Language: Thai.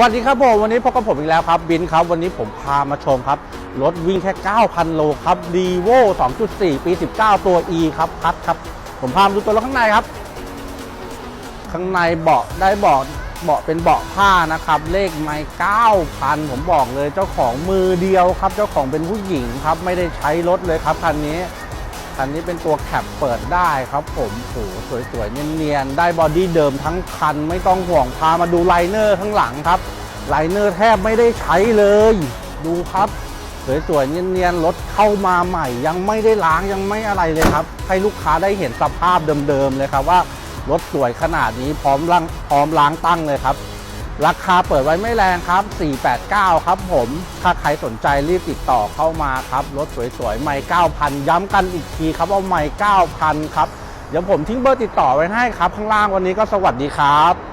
วัสดีครับผมวันนี้พบกับผมอีกแล้วครับบินครับ วันนี้ผมพามาชมครับ รถวิ่งแค่ 9,000 โลครับ d ีโว2.4 ปี 19 ตัว E ครับพัดครับ ผมพามาดูตัวรถข้างในครับ ข้างในเบาะได้เบาะเบาะเป็นเบาะผ้านะครับ เลขไม้9,000 ผมบอกเลยเจ้าของมือเดียวครับ เจ้าของเป็นผู้หญิงครับ ไม่ได้ใช้รถเลยครับคันนี้ คันนี้เป็นตัวแคปเปิดได้ครับผมโหสวยๆ เนียนๆ ได้บอดี้เดิมทั้งคันไม่ต้องห่วงพามาดูไลเนอร์ข้างหลังครับไลเนอร์แทบไม่ได้ใช้เลย ดูครับสวยๆเนียนๆรถเข้ามาใหม่ ยังไม่ได้ล้างยังไม่อะไรเลยครับ ให้ลูกค้าได้เห็นสภาพเดิมๆเลยครับว่ารถสวยขนาดนี้พร้อมล้างพร้อมล้างตั้งเลยครับ ราคาเปิดไว้ไม่แรงครับ 489 ครับผม ถ้าใครสนใจรีบติดต่อเข้ามาครับ รถสวยๆ ไม่ 9,000 ย้ำกันอีกทีครับว่าไม่ 9,000 ครับ เดี๋ยวผมทิ้งเบอร์ติดต่อไว้ให้ครับ ข้างล่างวันนี้ก็สวัสดีครับ